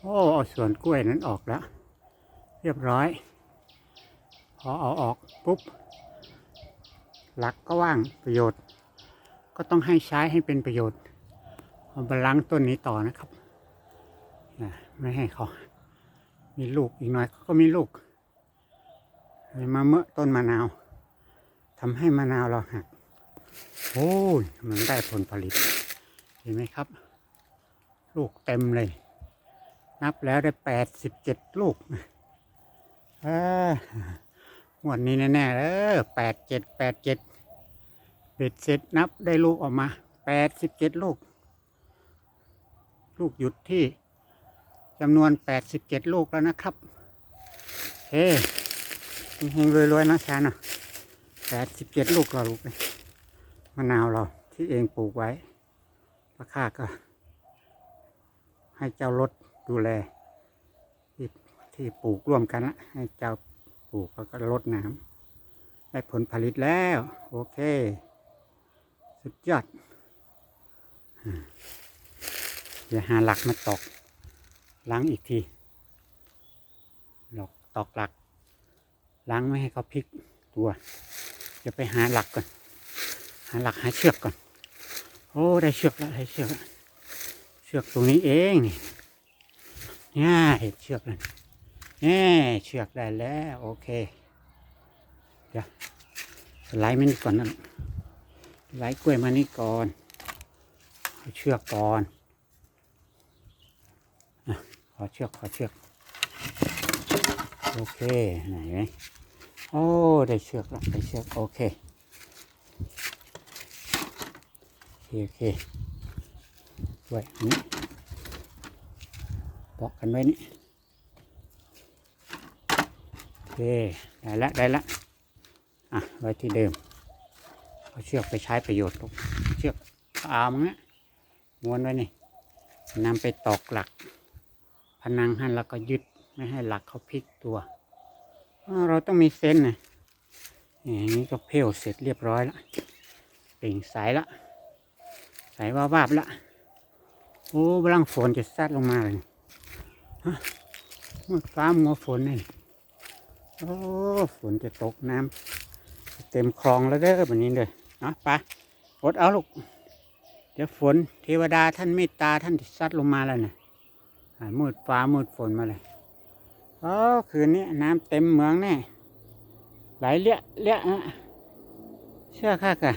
โอ้เอาสวนกล้วยนั้นออกแล้ว เรียบร้อย พอเอาออกปุ๊บ หลักก็ว่างประโยชน์ ก็ต้องให้ใช้ให้เป็นประโยชน์เอาบาลังต้นนี้ต่อนะครับนะไม่ให้เขา มีลูกอีกหน่อยเขาก็มีลูกเลยมาเมื่อต้นมะนาวทำให้มะนาวเราหักโอ้ยมันได้ผลผลิต เห็นไหมครับ ลูกเต็มเลย นับแล้วได้แปดสิบเจ็ดลูกงวดนี้แน่ๆเออแปดเจ็ดแปดเจ็ดเบ็ดเสร็จนับได้ลูกออกมาแปดสิบเจ็ดลูก ลูกหยุดที่จำนวนแปดสิบเจ็ดลูกแล้วนะครับเฮ้เฮงรวยๆนะชานะแปดสิบเจ็ดลูกเราลูกเลยมะนาวเราที่เองปลูกไว้ราคาก็ให้เจ้ารถ ดูแล ที่ที่ปลูกร่วมกันละให้เจ้าปลูกแล้วก็รดน้ำได้ผลผลิตแล้ว โอเค สุดยอดอย่าหาหลักมาตอกล้างอีกทีหลอกตอกหลัก ล้างไม่ให้เขาพลิกตัวจะไปหาหลักก่อน หาหลักหาเชือกก่อน โอ้ ได้เชือกแล้วได้เชือก เชือกตรงนี้เองนี่ เนี่ยเห็นเชือกแล้วเนี่ยเชือกได้แล้วโอเค เดี๋ยวไลด์มันก่อนนั่นไลด์กล้วยมานี่ก่อนเอเชือกก่อนขอเชือกขอเชือก โอเคไหนไหมโอ้ได้เชือกแล้วได้เชือกโอเคโอเคโอเคไว้อัน นี้ปอกกันไว้นี่โอเคได้ละได้ละอะไว้ที่เดิมเอาเชือกไปใช้ประโยชน์ลูกเชือกเอามั้งนะม้วนไว้นี่นำไปตอกหลัก พนังให้แล้วก็ยึดไม่ให้หลักเขาพลิกตัว เราต้องมีเส้นนะอย่างนี้ก็เพลวเสร็จเรียบร้อยล้วเปล่งสายละใส่ว่าบาบละโอ้บลังฝนจะซัดลงมาเลย มืดฟ้ามัวฝนนี่โอ้ฝนจะตกน้ำเต็มคลองแล้วเด้อแบบนี้เลยเนาะไปอดเอาลูก เดี๋ยวฝนเทวดาท่านเมตตาท่านจะซัดลงมาแล้วนะอ่ามืดฟ้ามืดฝนมาเลยโอ้คืนนี้น้ำเต็มเมืองแน่ไหลเลี้ยเลี้ยอะเชื่อข้ากะ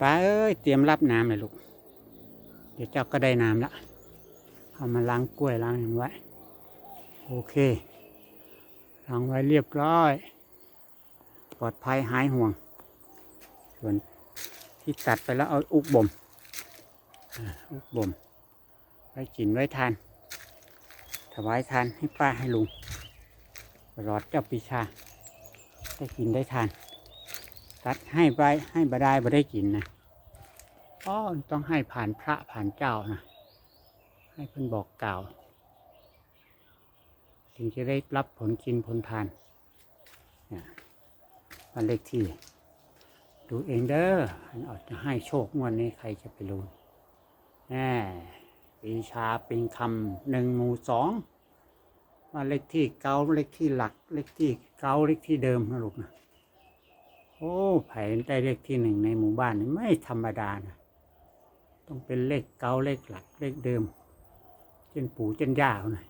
ป้าเอ้ยเตรียมรับน้ำเลยลูก เดี๋ยวเจ้าก็ได้น้ำละ เอามาล้างกล้วยล้างอย่างไว้ โอเค ล้างไว้เรียบร้อย ปลอดภัยหายห่วง ส่วนที่ตัดไปแล้วเอาอุกบ่มอุกบ่ม ไว้กินไว้ทาน ถวายทานให้ป้าให้ลุงรอดเจ้าปีชา ได้กินได้ทาน ตัดให้ไปให้บดายบ่ได้กินนะอ๋อต้องให้ผ่านพระผ่านเจ้านะ ให้เพิ่นบอกกล่าว ถึงจะได้รับผลกินผลทานเนี่ยวันเลขที่ ดูเองเด้อออาจจะให้โชคงวดนี้ใครจะไปรู้แน่ปีชาเปิงคำหนึ่งหมู่สองวันเลขที่เก้าเลขที่หลัก เลขที่เก้าเลขที่เดิมนะลูกนะโอ้ไผ่ได้เลขที่หนึ่งในหมู่บ้านนี่ไม่ธรรมดานะต้องเป็นเลขเก้าเลขหลักเลขเดิม เจนปู่เจนย่าเขาหน่อย